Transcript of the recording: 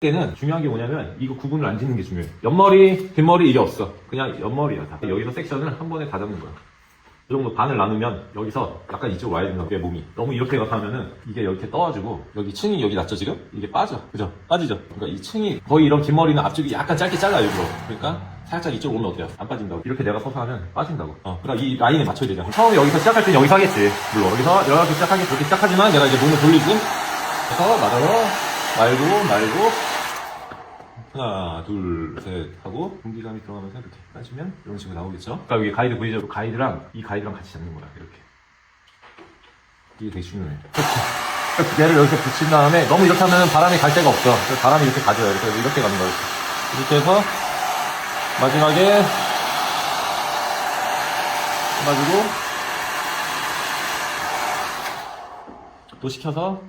때는 중요한 게 뭐냐면 이거 구분을 안 짓는 게 중요해. 옆머리, 뒷머리 이게 없어. 그냥 옆머리야 다. 여기서 섹션을 한 번에 다 잡는 거야. 이 정도 반을 나누면 여기서 약간 이쪽으로 와야 된다. 내 몸이. 너무 이렇게 가면 이게 이렇게 떠가지고 여기 층이 여기 났죠 지금? 이게 빠져. 그죠? 빠지죠? 그러니까 이 층이 거의 이런 긴 머리는 앞쪽이 약간 짧게 잘라 일부러. 그러니까 살짝 이쪽으로 오면 어때요? 안 빠진다고. 이렇게 내가 서서 하면 빠진다고. 어. 그러니까 이 라인에 맞춰야 되잖아. 처음에 여기서 시작할 땐 여기서 하겠지. 물론 여기서 이렇게 시작하겠지. 그렇게 시작하지만 내가 이제 몸을 돌리고 그래서 맞아서 말고 말고 하나, 둘, 셋 하고 공기감이 들어가면서 이렇게 빠지면 이런 식으로 나오겠죠? 그러니까 여기 가이드 보이죠? 가이드랑 이 가이드랑 같이 잡는 거야 이렇게 이게 되게 중요해 이렇게 얘를 여기서 붙인 다음에 너무 이렇게 하면 바람이 갈 데가 없어 바람이 이렇게 가져요 이렇게 이렇게 가는 거야 이렇게. 이렇게 해서 마지막에 해가지고 또 시켜서